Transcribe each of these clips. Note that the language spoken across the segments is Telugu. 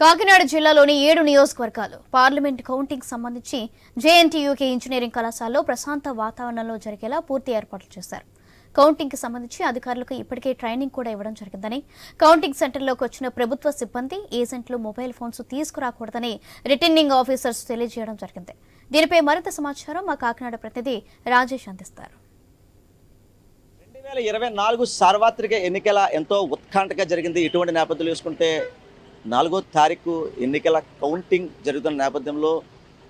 కాకినాడ జిల్లాలోని ఏడు నియోజకవర్గాలు పార్లమెంట్ కౌంటింగ్ సంబంధించి జేఎన్టీయూకే ఇంజనీరింగ్ కళాశాలలో ప్రశాంత వాతావరణంలో జరిగేలా పూర్తి ఏర్పాట్లు చేశారు. కౌంటింగ్కి సంబంధించి అధికారులకు ఇప్పటికే ట్రైనింగ్ కూడా ఇవ్వడం జరిగిందని కౌంటింగ్ సెంటర్లోకి వచ్చిన ప్రభుత్వ సిబ్బంది ఏజెంట్లు మొబైల్ ఫోన్స్ తీసుకురాకూడదని రిటర్నింగ్ ఆఫీసర్స్ తెలియజేయడం జరిగింది. దీనిపై మరింత సమాచారం మా కాకినాడ ప్రతినిధి రాజేష్ అందిస్తారు. రెండు వేల ఇరవై నాలుగు సార్వత్రిక ఎన్నికల ఎంతో ఉత్కంఠగా జరిగింది. ఇటువంటి నేపథ్యంలో చూసుకుంటే నాలుగో తారీఖు ఎన్నికల కౌంటింగ్ జరుగుతున్న నేపథ్యంలో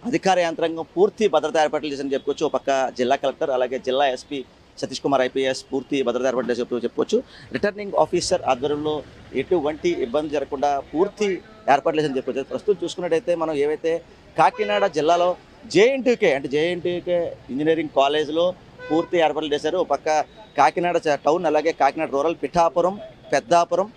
అధికార యంత్రాంగం పూర్తి భద్రతా ఏర్పాట్లు చేసిన చెప్పుకోవచ్చు. ఒక పక్క జిల్లా కలెక్టర్ అలాగే జిల్లా ఎస్పీ సతీష్ కుమార్ ఐపీఎస్ పూర్తి భద్రతా ఏర్పాట్లు చేసి చెప్పు చెప్పుకోవచ్చు. రిటర్నింగ్ ఆఫీసర్ ఆధ్వర్యంలో ఎటువంటి ఇబ్బంది జరగకుండా పూర్తి ఏర్పాట్లు చేసి చెప్పుకోవచ్చు. ప్రస్తుతం చూసుకున్నట్టయితే మనం ఏవైతే కాకినాడ జిల్లాలో జేఎన్టీకే అంటే జేఎన్టీకే ఇంజనీరింగ్ కాలేజ్లో పూర్తి ఏర్పాట్లు చేశారు. ఒక పక్క కాకినాడ టౌన్ అలాగే కాకినాడ రూరల్ పిఠాపురం పెద్దాపురం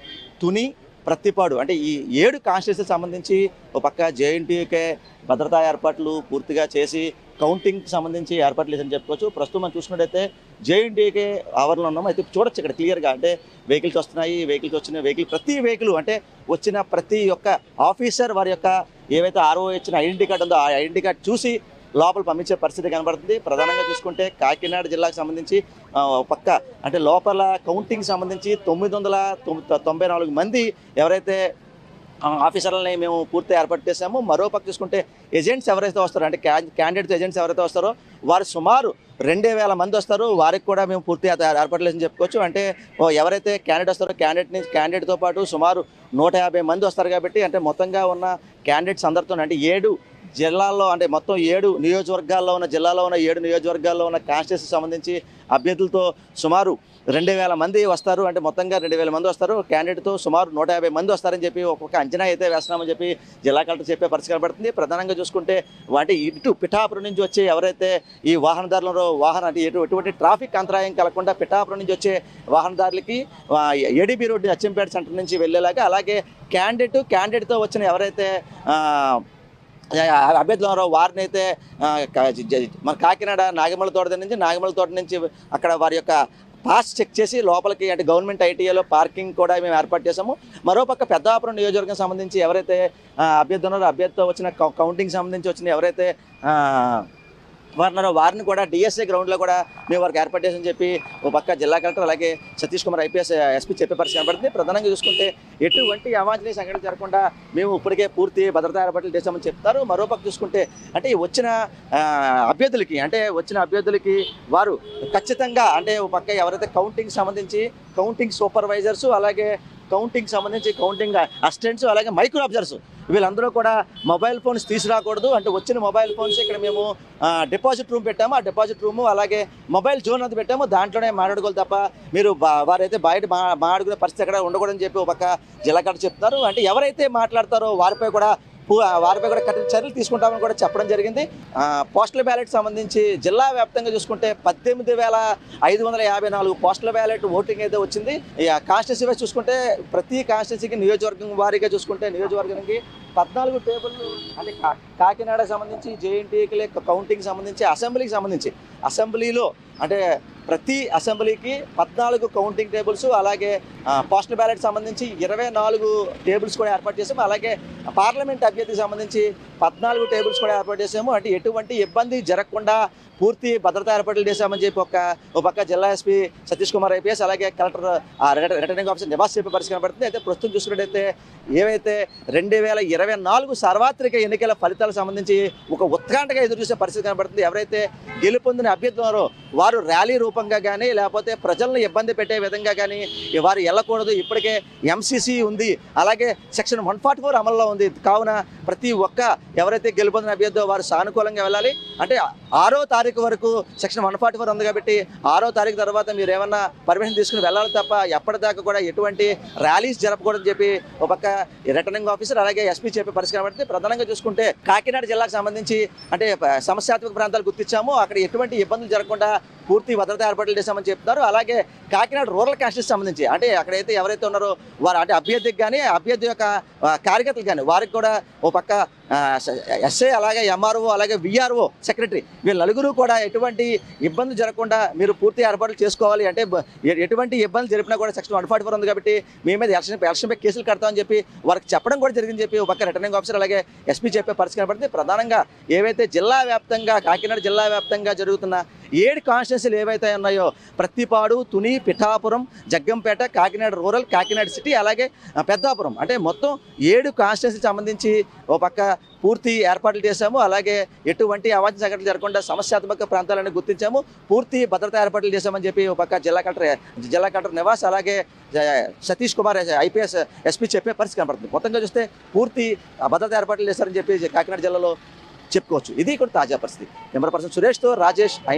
తుని ప్రత్తిపాడు అంటే ఈ ఏడు కాన్స్టిట్యూన్సీకి సంబంధించి ఒక పక్క జేఎన్టీయూకే భద్రతా ఏర్పాట్లు పూర్తిగా చేసి కౌంటింగ్కి సంబంధించి ఏర్పాట్లు లేదని చెప్పుకోవచ్చు. ప్రస్తుతం మనం చూసినట్టయితే జేఎన్టీయూకే ఆవరణలో ఉన్నాం అయితే చూడొచ్చు ఇక్కడ క్లియర్గా. అంటే వెహికల్స్ వస్తున్నాయి వెహికల్స్ వచ్చిన వెహికల్ ప్రతి వెహికల్ అంటే వచ్చిన ప్రతి ఒక్క ఆఫీసర్ వారి యొక్క ఏవైతే ఆర్ఓ ఇచ్చిన ఐడెంటిటీ కార్డు ఉందో ఆ ఐడెంటిటీ కార్డు చూసి లోపల పంపించే పరిస్థితి కనబడుతుంది. ప్రధానంగా చూసుకుంటే కాకినాడ జిల్లాకు సంబంధించి పక్క అంటే లోపల కౌంటింగ్ సంబంధించి తొమ్మిది వందల తొంభై నాలుగు మంది ఎవరైతే ఆఫీసర్లని మేము పూర్తి ఏర్పాటు చేశాము. మరో పక్క చూసుకుంటే ఏజెంట్స్ ఎవరైతే వస్తారో అంటే క్యాండిడేట్స్ ఏజెంట్స్ ఎవరైతే వస్తారో వారు సుమారు రెండే వేల మంది వస్తారు. వారికి కూడా మేము పూర్తి ఏర్పా- ఏర్పాట్లు చెప్పుకోవచ్చు. అంటే ఎవరైతే క్యాండిడేట్ వస్తారో క్యాండిడేట్ నుంచి క్యాండిడేట్తో పాటు సుమారు నూట యాభై మంది వస్తారు కాబట్టి అంటే మొత్తంగా ఉన్న క్యాండిడేట్స్ అందరితో అంటే ఏడు జిల్లాల్లో అంటే మొత్తం ఏడు నియోజకవర్గాల్లో ఉన్న జిల్లాలో ఉన్న ఏడు నియోజకవర్గాల్లో ఉన్న కాన్స్టిట్యూన్సీ సంబంధించి అభ్యర్థులతో సుమారు రెండు వేల మంది వస్తారు. అంటే మొత్తంగా రెండు వేల మంది వస్తారు. క్యాండిడేట్తో సుమారు నూట యాభై మంది వస్తారని చెప్పి ఒక్కొక్క అంచనా అయితే వేస్తున్నామని చెప్పి జిల్లా కలెక్టర్ చెప్పే పరిస్థితి కనబడుతుంది. ప్రధానంగా చూసుకుంటే వాటి ఇటు పిఠాపురం నుంచి వచ్చే ఎవరైతే ఈ వాహనదారులలో వాహన అంటే ఎటు ఎటువంటి ట్రాఫిక్ అంతరాయం కలగకుండా పిఠాపురం నుంచి వచ్చే వాహనదారులకి ఏడీబీ రోడ్డు అచ్చంపేట సెంటర్ నుంచి వెళ్ళేలాగా అలాగే క్యాండిడేట్ క్యాండిడేట్తో వచ్చిన ఎవరైతే అభ్యర్థులరావు వారిని అయితే మన కాకినాడ నాగమల తోట నుంచి నాగమల తోట నుంచి అక్కడ వారి యొక్క పాస్ చెక్ చేసి లోపలికి అంటే గవర్నమెంట్ ఐటీఐలో పార్కింగ్ కూడా మేము ఏర్పాటు చేసాము మరోపక్క పెద్దాపురం నియోజకవర్గం సంబంధించి ఎవరైతే ఆ, అభ్యర్థి ఉన్నారో అభ్యర్థితో వచ్చిన కౌ- కౌంటింగ్ సంబంధించి వచ్చిన ఎవరైతే వారు వారిని కూడా డిఎస్ఏ గ్రౌండ్లో కూడా మేము వారికి ఏర్పాటు చేసి చెప్పి ఓ పక్క జిల్లా కలెక్టర్ అలాగే సతీష్ కుమార్ ఐపీఎస్ ఎస్పీ చెప్పే పరిస్థితి కనబడుతుంది. ప్రధానంగా చూసుకుంటే ఎటువంటి అవాంఛనీయ సంఘటన జరగకుండా మేము ఇప్పటికే పూర్తి భద్రతా ఏర్పాట్లు చేశామని చెప్తారు. మరోపక్క చూసుకుంటే అంటే వచ్చిన అభ్యర్థులకి అంటే వచ్చిన అభ్యర్థులకి వారు ఖచ్చితంగా అంటే ఓ పక్క ఎవరైతే కౌంటింగ్ సంబంధించి కౌంటింగ్ సూపర్వైజర్స్ అలాగే కౌంటింగ్ సంబంధించి కౌంటింగ్ అసిస్టెంట్స్ అలాగే మైక్రో అబ్జర్వర్స్ వీళ్ళందరూ కూడా మొబైల్ ఫోన్స్ తీసుకురాకూడదు. అంటే వచ్చిన మొబైల్ ఫోన్స్ ఇక్కడ మేము డిపాజిట్ రూమ్ పెట్టాము. ఆ డిపాజిట్ రూము అలాగే మొబైల్ జోన్ అది పెట్టాము. దాంట్లోనే మాట్లాడుకోవాలి తప్ప మీరు వారైతే బయట మా మాట్లాడుకునే పరిస్థితి ఎక్కడ ఉండకూడదని చెప్పి ఒక జిల్లా కలెక్టర్ చెప్తున్నారు అంటే ఎవరైతే మాట్లాడతారో వారిపై కూడా వారిపై కూడా కఠిన చర్యలు తీసుకుంటామని కూడా చెప్పడం జరిగింది. పోస్టల్ బ్యాలెట్ సంబంధించి జిల్లా వ్యాప్తంగా చూసుకుంటే పద్దెనిమిది వేల ఐదు వందల యాభై నాలుగు పోస్టల్ బ్యాలెట్ ఓటింగ్ అయితే వచ్చింది. కాన్స్టిట్యూన్సీ చూసుకుంటే ప్రతి కాన్స్టిట్యూన్సీకి నియోజకవర్గం వారీగా చూసుకుంటే నియోజకవర్గానికి పద్నాలుగు టేబుల్ అంటే కా- కాకినాడకు సంబంధించి జేఎన్టీఏకి కౌంటింగ్ సంబంధించి అసెంబ్లీకి సంబంధించి. అసెంబ్లీలో అంటే ప్రతి అసెంబ్లీకి పద్నాలుగు కౌంటింగ్ టేబుల్స్ అలాగే పోస్టల్ బ్యాలెట్ సంబంధించి ఇరవై నాలుగు టేబుల్స్ కూడా ఏర్పాటు చేసాము. అలాగే పార్లమెంట్ అభ్యర్థికి సంబంధించి పద్నాలుగు టేబుల్స్ కూడా ఏర్పాటు చేసాము. అంటే ఎటువంటి ఇబ్బంది జరగకుండా పూర్తి భద్రతా ఏర్పాట్లు చేశామని చెప్పి ఒక ఒక పక్క జిల్లా ఎస్పీ సతీష్ కుమార్ ఐపీఎస్ అలాగే కలెక్టర్ రిటర్నింగ్ ఆఫీసర్ నివాస్ చెప్పే పరిస్థితి కనబడుతుంది. అయితే ప్రస్తుతం చూసుకున్నట్టయితే ఏవైతే రెండు వేల ఇరవై నాలుగు సార్వత్రిక ఎన్నికల ఫలితాలకు సంబంధించి ఒక ఉత్కంఠగా ఎదురు చూసే పరిస్థితి కనబడుతుంది. ఎవరైతే గెలుపొందిన అభ్యర్థులు ఉన్నారో వారు ర్యాలీ రూపంగా కానీ లేకపోతే ప్రజలను ఇబ్బంది పెట్టే విధంగా కానీ వారు వెళ్ళకూడదు ఇప్పటికే ఎంసీసీ ఉంది. అలాగే సెక్షన్ వన్ ఫార్టీ ఫోర్ అమల్లో ఉంది. కావున ప్రతి ఒక్క ఎవరైతే గెలుపొందిన అభ్యర్థో వారు సానుకూలంగా వెళ్ళాలి. అంటే ఆరో తారీఖు వరకు సెక్షన్ వన్ ఫార్టీ ఫోర్ ఉంది కాబట్టి ఆరో తారీఖు తర్వాత మీరు ఏమన్నా పర్మిషన్ తీసుకుని వెళ్ళాలి తప్ప ఎప్పటిదాకా కూడా ఎటువంటి ర్యాలీస్ జరపకూడదని చెప్పి ఒక పక్క రిటర్నింగ్ ఆఫీసర్ అలాగే ఎస్పీ చెప్పే పరిస్థితి కాబట్టి ప్రధానంగా చూసుకుంటే కాకినాడ జిల్లాకు సంబంధించి అంటే సమస్యాత్మక ప్రాంతాలు గుర్తించాము. అక్కడ ఎటువంటి ఇబ్బందులు జరగకుండా పూర్తి భద్రత ఏర్పాట్లు చేశామని చెప్తున్నారు. అలాగే కాకినాడ రూరల్ కాస్టెస్ సంబంధించి అంటే అక్కడైతే ఎవరైతే ఉన్నారో వారు అంటే అభ్యర్థికి కానీ అభ్యర్థి యొక్క కార్యకర్తలు కానీ వారికి కూడా ఓ పక్క ఎస్ఐ అలాగే ఎంఆర్ఓ అలాగే విఆర్ఓ సెక్రటరీ వీళ్ళ నలుగురు కూడా ఎటువంటి ఇబ్బంది జరగకుండా మీరు పూర్తి ఏర్పాట్లు చేసుకోవాలి. అంటే ఎటువంటి ఇబ్బంది జరిపినా కూడా సెక్షన్ వన్ ఫార్టీ ఫోర్ ఉంది కాబట్టి మీ మీద ఎలక్షన్ ఎలక్షన్పై కేసులు కడతామని చెప్పి వారికి చెప్పడం కూడా జరిగింది చెప్పి ఒక రిటర్నింగ్ ఆఫీసర్ అలాగే ఎస్పీ చెప్పే పరిస్థితి కనబడింది ప్రధానంగా ఏవైతే జిల్లా వ్యాప్తంగా కాకినాడ జిల్లా వ్యాప్తంగా జరుగుతున్న ఏడు కాన్స్టిట్యున్సీలు ఏవైతే ఉన్నాయో ప్రత్తిపాడు తుని పిఠాపురం జగ్గంపేట కాకినాడ రూరల్ కాకినాడ సిటీ అలాగే పెద్దాపురం. అంటే మొత్తం ఏడు కాన్స్టిట్యున్సీకి సంబంధించి ఓ పక్క పూర్తి ఏర్పాట్లు చేశాము. అలాగే ఎటువంటి అవాంఛ సంఘటనలు జరగకుండా సమస్యాత్మక ప్రాంతాలను గుర్తించాము. పూర్తి భద్రతా ఏర్పాట్లు చేశామని చెప్పి ఒక పక్క జిల్లా కలెక్టర్ జిల్లా కలెక్టర్ నివాస్ అలాగే సతీష్ కుమార్ ఐపీఎస్ ఎస్పీ చెప్పే పరిస్థితి కనబడుతుంది మొత్తంగా చూస్తే పూర్తి భద్రతా ఏర్పాట్లు చేశారని చెప్పి కాకినాడ జిల్లాలో చెప్పుకోవచ్చు. ఇది కూడా తాజా పరిస్థితి. Camera person సురేష్తో Rajesh